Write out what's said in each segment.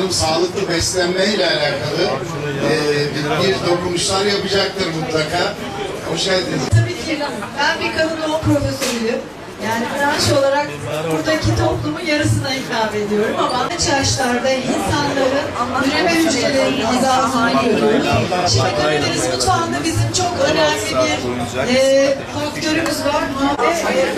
Hanım sağlıklı beslenme ile alakalı e, bir, bir dokunuşlar yapacaktır mutlaka. Hoş geldiniz. Tabii ki ben bir kadın doğum profesörüyüm. Yani branş olarak buradaki toplumun yarısına hitap ediyorum ama genç yaşlarda insanların üreme hücrelerinin hizasını görüyoruz. Şimdi Karadeniz mutfağında bizim çok önemli bir e, faktörümüz var. Ve e,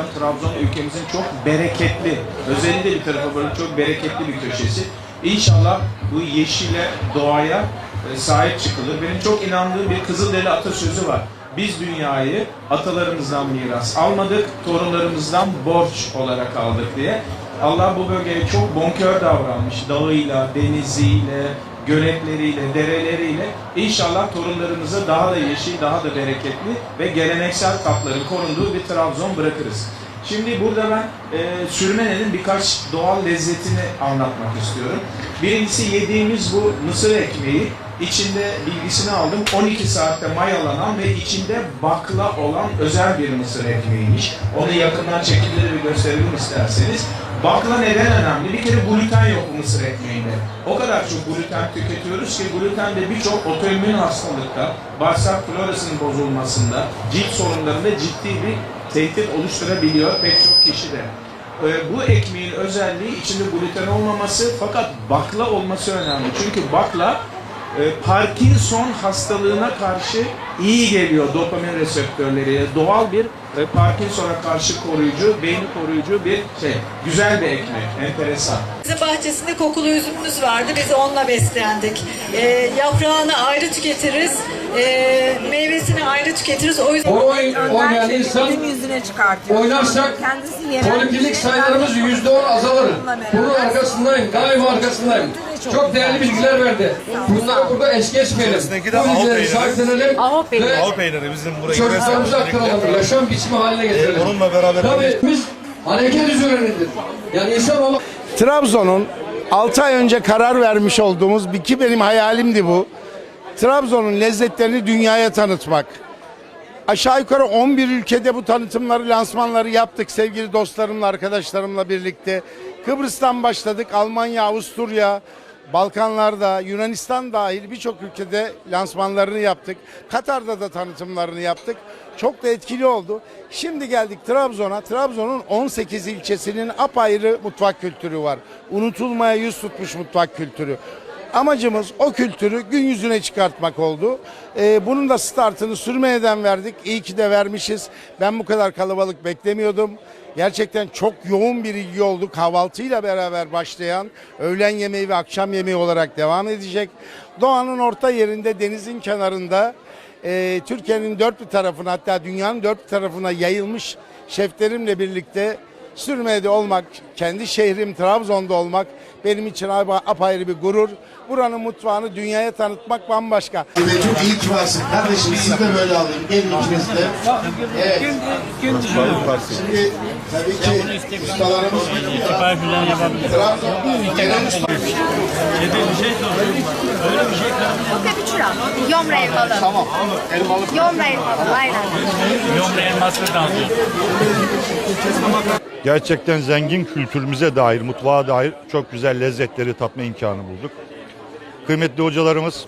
kemikli Trabzon ülkemizin çok bereketli, özellikle bir tarafa böyle çok bereketli bir köşesi. İnşallah bu yeşile, doğaya e, sahip çıkılır. Benim çok inandığım bir Kızılderili atasözü var. Biz dünyayı atalarımızdan miras almadık, torunlarımızdan borç olarak aldık diye. Allah bu bölgeye çok bonkör davranmış. Dağıyla, deniziyle, göletleriyle, dereleriyle inşallah torunlarımıza daha da yeşil, daha da bereketli ve geleneksel tatların korunduğu bir Trabzon bırakırız. Şimdi burada ben e, sürmenenin birkaç doğal lezzetini anlatmak istiyorum. Birincisi yediğimiz bu mısır ekmeği. İçinde bilgisini aldım 12 saatte mayalanan ve içinde bakla olan özel bir mısır ekmeğiymiş. Onu yakından çekimleri bir gösterelim isterseniz. Bakla neden önemli? Bir kere gluten yok mısır ekmeğinde. O kadar çok gluten tüketiyoruz ki gluten de birçok otoimmün hastalıkta, bağırsak florasının bozulmasında, cilt sorunlarında ciddi bir tehdit oluşturabiliyor pek çok kişi de. Ee, bu ekmeğin özelliği içinde gluten olmaması fakat bakla olması önemli. Çünkü bakla e, Parkinson hastalığına karşı iyi geliyor dopamin reseptörleri. Doğal bir e, Parkinson'a karşı koruyucu, beyni koruyucu bir şey. Güzel bir ekmek, enteresan. Bizim bahçesinde kokulu üzümümüz vardı. Biz onunla beslendik. E, yaprağını ayrı tüketiriz. E, meyvesini ayrı tüketiriz. O yüzden O oy, oynayan insan yüzüne çıkartıyor. oynarsak Kendisi yerel poliklinik bir sayılarımız şeyler yüzde on azalır. Bunun arkasındayım, daima arkasındayım. Çok değerli bilgiler verdi. Bunları burada es geçmeyelim. Bu bilgileri sahiplenelim ve Av peyniri bizim buraya çocuklarımıza aktaralım. Yaşam biçimi haline getirelim. Onunla beraber Tabii biz hareket üzerindedir. Yani insan olmak Trabzon'un 6 ay önce karar vermiş olduğumuz bir ki benim hayalimdi bu. Trabzon'un lezzetlerini dünyaya tanıtmak. Aşağı yukarı 11 ülkede bu tanıtımları, lansmanları yaptık sevgili dostlarımla, arkadaşlarımla birlikte. Kıbrıs'tan başladık, Almanya, Avusturya, Balkanlarda, Yunanistan dahil birçok ülkede lansmanlarını yaptık. Katar'da da tanıtımlarını yaptık. Çok da etkili oldu. Şimdi geldik Trabzon'a. Trabzon'un 18 ilçesinin apayrı mutfak kültürü var. Unutulmaya yüz tutmuş mutfak kültürü. Amacımız o kültürü gün yüzüne çıkartmak oldu. Ee, bunun da startını sürmeyeden verdik. İyi ki de vermişiz. Ben bu kadar kalabalık beklemiyordum. Gerçekten çok yoğun bir ilgi oldu. Kahvaltıyla beraber başlayan öğlen yemeği ve akşam yemeği olarak devam edecek. Doğanın orta yerinde denizin kenarında e, Türkiye'nin dört bir tarafına hatta dünyanın dört bir tarafına yayılmış şeflerimle birlikte Sürmede olmak, kendi şehrim Trabzon'da olmak benim için apa- apayrı bir gurur. Buranın mutfağını dünyaya tanıtmak bambaşka. Çok iyi ki varsın. Kardeşim siz de böyle alayım. Gelin ikiniz de. Evet. Şimdi tabii ki ustalarımız Trabzon genel usta. Kapiçura. Yomra elmalı. Tamam. Elmalı. Yomra elmalı. Aynen. Gerçekten zengin kültürümüze dair, mutfağa dair çok güzel lezzetleri tatma imkanı bulduk. Kıymetli hocalarımız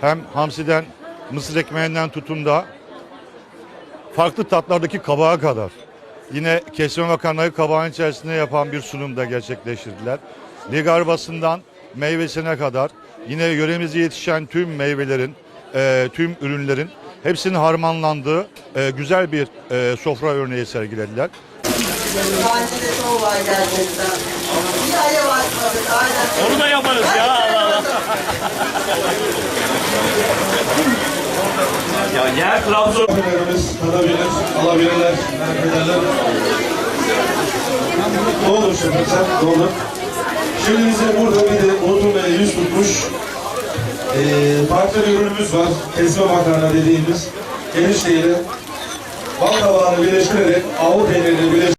hem hamsiden, mısır ekmeğinden tutun da farklı tatlardaki kabağa kadar yine kesme makarnayı kabağın içerisinde yapan bir sunumda gerçekleştirdiler. Ligarbasından meyvesine kadar yine yöremizde yetişen tüm meyvelerin, e, tüm ürünlerin hepsinin harmanlandığı e, güzel bir e, sofra örneği sergilediler. Çoğu var gerçekten. Bir aya bakmadık. Aynen. Onu da yaparız ya Allah Allah. ya yer Trabzon. Tadabilir, alabilirler, ederler. Ne olur şimdi sen, ne olur. Şimdi bize burada bir de unutulmaya yüz tutmuş eee farklı bir ürünümüz var. Kesme makarna dediğimiz erişteyle bal kabağını birleştirerek, avu peynirini birleştirerek